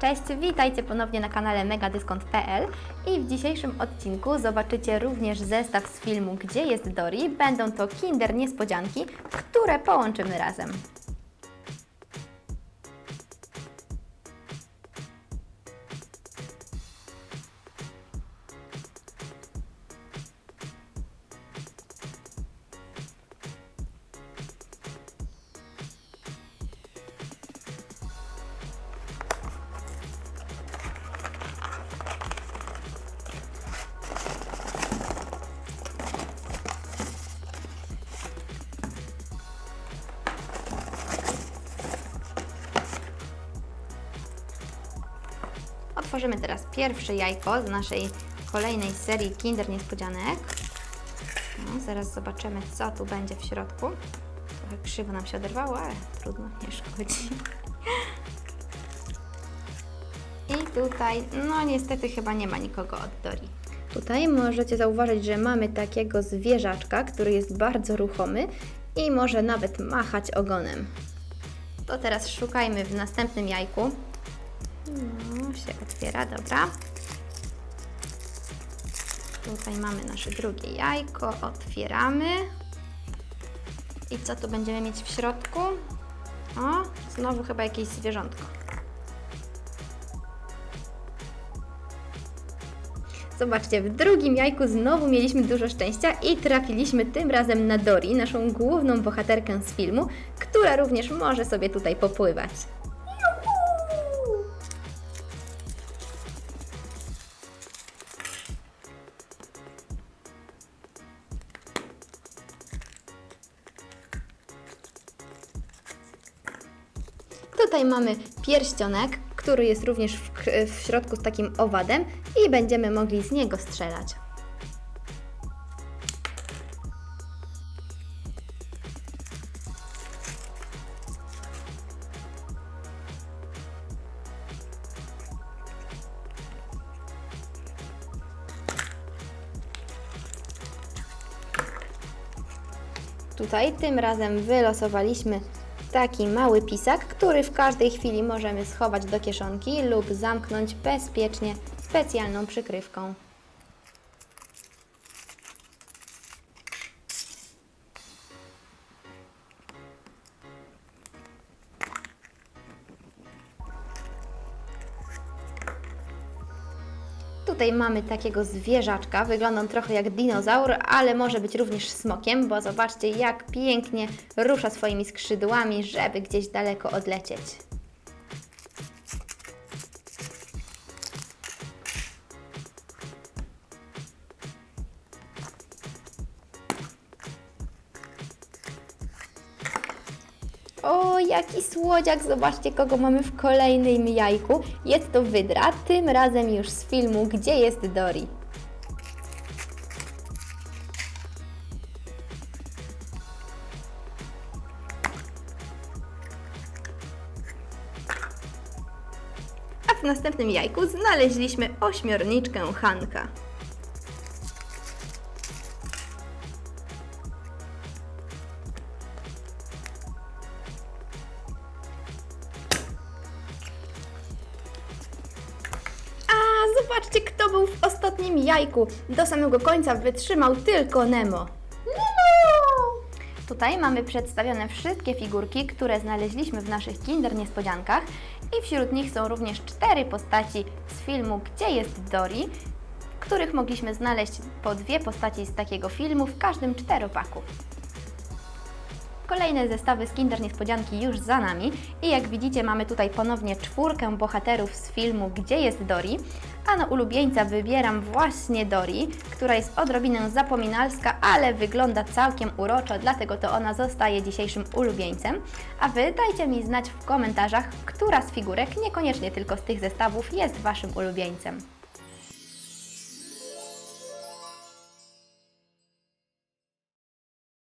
Cześć, witajcie ponownie na kanale megadyskont.pl i w dzisiejszym odcinku zobaczycie również zestaw z filmu Gdzie jest Dory. Będą to Kinder Niespodzianki, które połączymy razem. Otworzymy teraz pierwsze jajko z naszej kolejnej serii Kinder Niespodzianek. No, zaraz zobaczymy, co tu będzie w środku. Trochę krzywo nam się oderwało, ale trudno, nie szkodzi. I tutaj, no niestety chyba nie ma nikogo od Dori. Tutaj możecie zauważyć, że mamy takiego zwierzaczka, który jest bardzo ruchomy i może nawet machać ogonem. To teraz szukajmy w następnym jajku. No, się otwiera, dobra. Tutaj mamy nasze drugie jajko, otwieramy. I co tu będziemy mieć w środku? O, znowu chyba jakieś zwierzątko. Zobaczcie, w drugim jajku znowu mieliśmy dużo szczęścia i trafiliśmy tym razem na Dori, naszą główną bohaterkę z filmu, która również może sobie tutaj popływać. Tutaj mamy pierścionek, który jest również w, w środku z takim owadem i będziemy mogli z niego strzelać. Tutaj tym razem wylosowaliśmy taki mały pisak, który w każdej chwili możemy schować do kieszonki lub zamknąć bezpiecznie specjalną przykrywką. Tutaj mamy takiego zwierzaczka, wygląda on trochę jak dinozaur, ale może być również smokiem, bo zobaczcie jak pięknie rusza swoimi skrzydłami, żeby gdzieś daleko odlecieć. O, jaki słodziak! Zobaczcie, kogo mamy w kolejnym jajku. Jest to wydra, tym razem już z filmu Gdzie jest Dory? A w następnym jajku znaleźliśmy ośmiorniczkę Hanka. Zobaczcie, kto był w ostatnim jajku. Do samego końca wytrzymał tylko Nemo. Tutaj mamy przedstawione wszystkie figurki, które znaleźliśmy w naszych Kinder Niespodziankach i wśród nich są również cztery postaci z filmu Gdzie jest Dory, których mogliśmy znaleźć po dwie postaci z takiego filmu w każdym czteropaku. Kolejne zestawy z Kinder Niespodzianki już za nami i jak widzicie mamy tutaj ponownie czwórkę bohaterów z filmu Gdzie jest Dory, a na ulubieńca wybieram właśnie Dory, która jest odrobinę zapominalska, ale wygląda całkiem uroczo, dlatego to ona zostaje dzisiejszym ulubieńcem. A Wy dajcie mi znać w komentarzach, która z figurek, niekoniecznie tylko z tych zestawów, jest Waszym ulubieńcem.